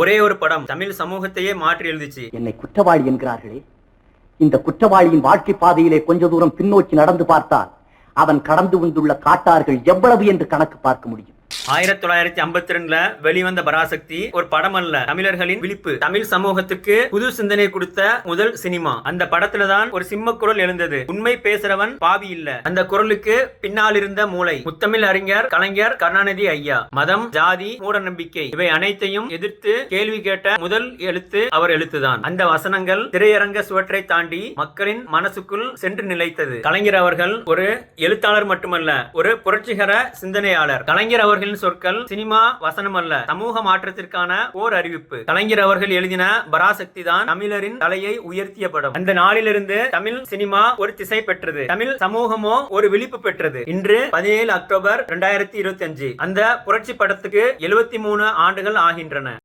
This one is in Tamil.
ஒரே ஒரு படம் தமிழ் சமூகத்தையே மாற்றி எழுதிச்சு. என்னை குற்றவாளி என்கிறார்களே இந்த குற்றவாளியின் வாழ்க்கை பாதையிலே கொஞ்ச தூரம் பின்னோக்கி நடந்து பார்த்தால் அவன் கடந்து வந்துள்ள காட்டார்கள் எவ்வளவு என்று கணக்கு பார்க்க முடியும். ஆயிரத்தி தொள்ளாயிரத்தி ஐம்பத்தி ரெண்டுல வெளிவந்த பராசக்தி ஒரு படம் அல்ல. தமிழர்களின் விழிப்பு. தமிழ் சமூகத்துக்கு புது சிந்தனை கொடுத்த முதல் சினிமா. அந்த படத்துல தான் ஒரு சிம்ம குரல் எழுந்தது. உண்மை பேசுறவன் பாவி இல்ல. அந்த குரலுக்கு பின்னால் இருந்த மூளை. முத்தமிழ் அறிஞர் கலைஞர் கருணாநிதி ஐயா. மதம் ஜாதி மூட நம்பிக்கை இவை அனைத்தையும் எதிர்த்து கேள்வி கேட்ட முதல் எழுத்து அவர் எழுத்துதான். அந்த வசனங்கள் திரையரங்க சுவற்றை தாண்டி மக்களின் மனசுக்குள் சென்று நிலைத்தது. கலைஞர் அவர்கள் ஒரு எழுத்தாளர் மட்டுமல்ல ஒரு புரட்சிகர சிந்தனையாளர். கலைஞர் அவர்கள் அவர்களின் சொற்கள் சினிமா வசனம் அல்ல. சமூக மாற்றத்திற்கான ஓர் அறிவிப்பு. கலைஞர் அவர்கள் எழுதின பராசக்தி தான் தமிழரின் தலையை உயர்த்திய படம் அந்த நாளிலிருந்து தமிழ் சினிமா ஒரு திசை பெற்றது. தமிழ் சமூகமோ ஒரு விழிப்பு பெற்றது. இன்று பதினேழு அக்டோபர் இரண்டாயிரத்தி இருபத்தி அஞ்சு. அந்த புரட்சி படத்துக்கு எழுபத்தி மூணு ஆண்டுகள் ஆகின்றன.